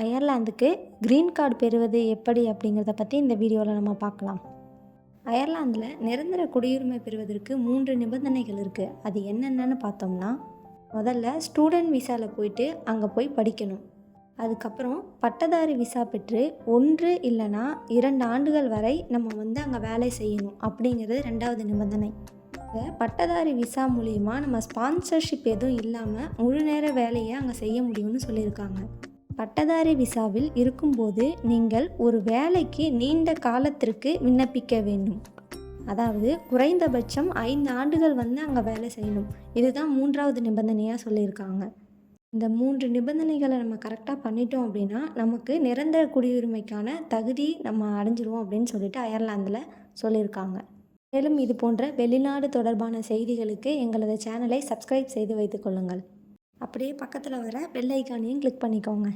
அயர்லாந்துக்கு green card பெறுவது எப்படி அப்படிங்கிறத பற்றி இந்த வீடியோவில் நம்ம பார்க்கலாம். அயர்லாந்தில் நிரந்தர குடியுரிமை பெறுவதற்கு மூன்று நிபந்தனைகள் இருக்குது அது என்னென்னு பார்த்தோம்னா முதல்ல ஸ்டூடெண்ட் விசாவில் போயிட்டு அங்கே போய் படிக்கணும். அதுக்கப்புறம் பட்டதாரி விசா பெற்று ஒன்று இல்லைன்னா இரண்டு ஆண்டுகள் வரை நம்ம வந்து அங்கே வேலை செய்யணும் அப்படிங்கிறது ரெண்டாவது நிபந்தனை. பட்டதாரி விசா மூலிமா நம்ம ஸ்பான்சர்ஷிப் எதுவும் இல்லாமல் முழு நேர வேலையை அங்கே செய்ய முடியும்னு சொல்லியிருக்காங்க. பட்டதாரி விசாவில் இருக்கும்போது நீங்கள் ஒரு வேலைக்கு நீண்ட காலத்திற்கு விண்ணப்பிக்க வேண்டும். அதாவது குறைந்தபட்சம் ஐந்து ஆண்டுகள் வந்து அங்கே வேலை செய்யணும். இதுதான் மூன்றாவது நிபந்தனையாக சொல்லியிருக்காங்க. இந்த மூன்று நிபந்தனைகளை நம்ம கரெக்டாக பண்ணிட்டோம் அப்படின்னா நமக்கு நிரந்தர குடியுரிமைக்கான தகுதி நம்ம அடைஞ்சிருவோம் அப்படின்னு சொல்லிட்டு அயர்லாந்தில் சொல்லியிருக்காங்க. மேலும் இது போன்ற வெளிநாடு தொடர்பான செய்திகளுக்கு எங்களது சேனலை சப்ஸ்கிரைப் செய்து வைத்துக்கொள்ளுங்கள் அப்படியே பக்கத்தில் வர பெல் ஐக்கானையும் கிளிக் பண்ணிக்கோங்க.